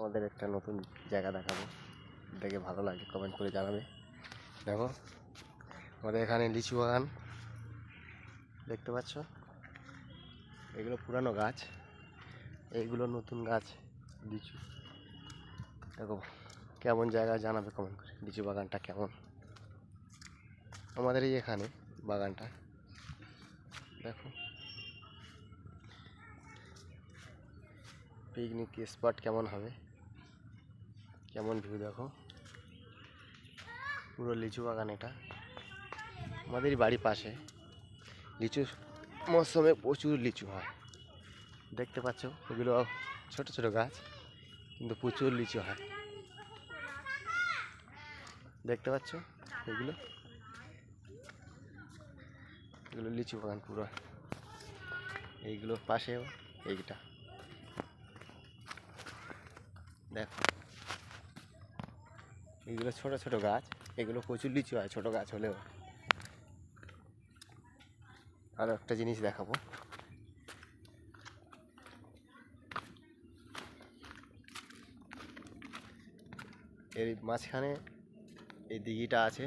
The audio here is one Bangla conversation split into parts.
আমাদের একটা নতুন জায়গা দেখাবো। দেখে ভালো লাগে কমেন্ট করে জানাবে। দেখো, আমাদের এখানে লিচু বাগান, দেখতে পাচ্ছ? এগুলো পুরানো গাছ এইগুলো নতুন গাছ, লিচু। দেখো, কেমন জায়গা জানাবে কমেন্ট করে, লিচু বাগানটা কেমন? আমাদের এই এখানে বাগানটা, দেখো। পিকনিক স্পট কেমন হবে? কেমন ভিউ দেখো? পুরো লিচু বাগান এটা। আমাদেরই বাড়ির পাশে। লিচু মৌসুমে প্রচুর লিচু হয়। দেখতে পাচ্ছ? এগুলো ছোট ছোট গাছ, কিন্তু প্রচুর লিচু হয়। দেখতে পাচ্ছ? এগুলো? এগুলো লিচু বাগান পুরো। এইগুলোর পাশেও এইটা। দেখো। এগুলো ছোট ছোট গাছ, এগুলো প্রচুর লিচু হয়, ছোট গাছ হলেও। আরও একটা জিনিস দেখাবো। এর মাঝখানে এই দিঘিটা আছে।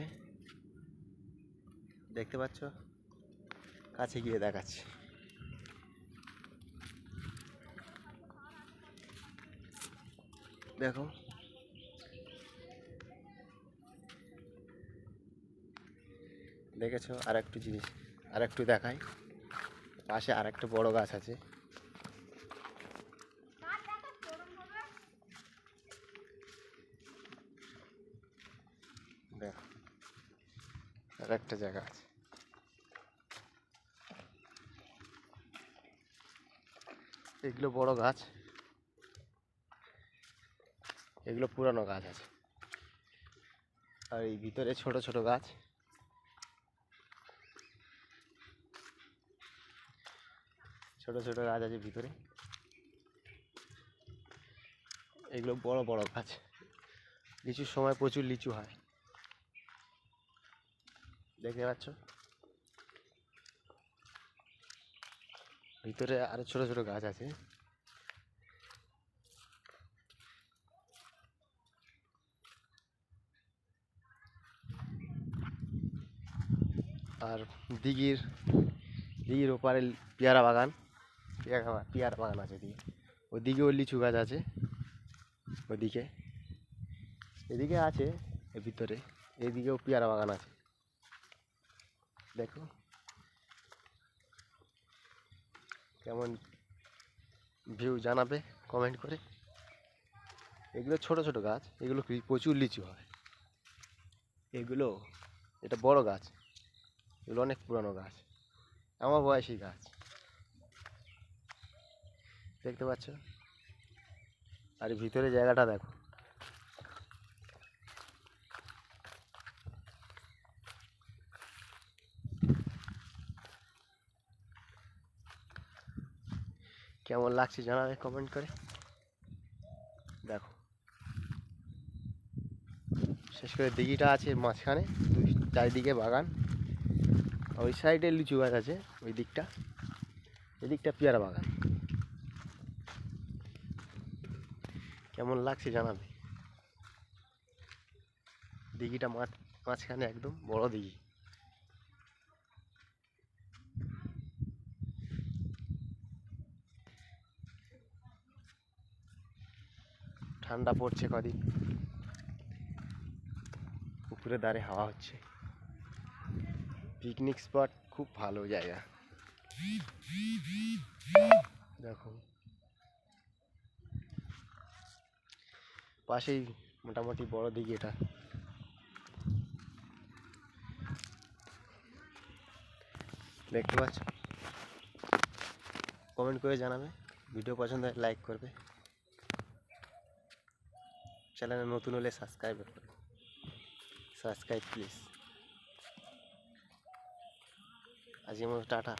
দেখতে পাচ্ছ? কাছে গিয়ে দেখাচ্ছি। দেখো। দেখেছ? আর একটু জিনিস আর একটু দেখাই। পাশে আর একটা বড় গাছ আছে। আর একটা জায়গা আছে। এগুলো বড় গাছ। এগুলো পুরানো গাছ আছে। আর এই ভিতরে ছোট ছোট গাছ। ছোট ছোট গাছ আছে ভিতরে। এগুলো বড় বড় গাছ। লিচুর সময় প্রচুর লিচু হয়। দেখতে পাচ্ছ? ভিতরে আরও ছোট ছোট গাছ আছে। আর দিঘির দিঘির ওপারে পেয়ারা বাগান। পেয়ারা পেয়ারা বাগান আছে দিকে ওদিকেও লিচু গাছ আছে, ওদিকে। এদিকে আছে, এর ভিতরে। এদিকেও পেয়ারা বাগান আছে। দেখো। কেমন ভিউ জানাবে কমেন্ট করে। এগুলো ছোট ছোট গাছ, এগুলো প্রচুর লিচু হয়। এগুলো, এটা বড় গাছ। এগুলো অনেক পুরানো গাছ। আমার বয়সী গাছ। দেখতে পাচ্ছ? আর ভিতরে জায়গাটা দেখো। কেমন লাগছে জানাবে কমেন্ট করে। দেখো। শেষ করে দিঘিটা আছে মাঝখানে চারিদিকে বাগান। ওই সাইডে লিচু গাছ আছে, ওই দিকটা। এদিকটা পেয়ারা বাগান। কেমন লাগছে জানাবে? দিঘিটা মাঠ মাঝখানে একদম বড় দিঘি। ঠান্ডা পড়ছে কদিন। পুকুরে দাঁড়ে হাওয়া হচ্ছে। পিকনিক স্পট খুব ভালো জায়গা। দেখো। পাশেই মোটামুটি বড় দিঘি এটা। দেখতে পাচ্ছ? কমেন্ট করে জানাবে। ভিডিও পছন্দ হয় লাইক করবে। চ্যানেলে নতুন হলে সাবস্ক্রাইব করবে। সাবস্ক্রাইব প্লিজ আজকের মতো টাটা।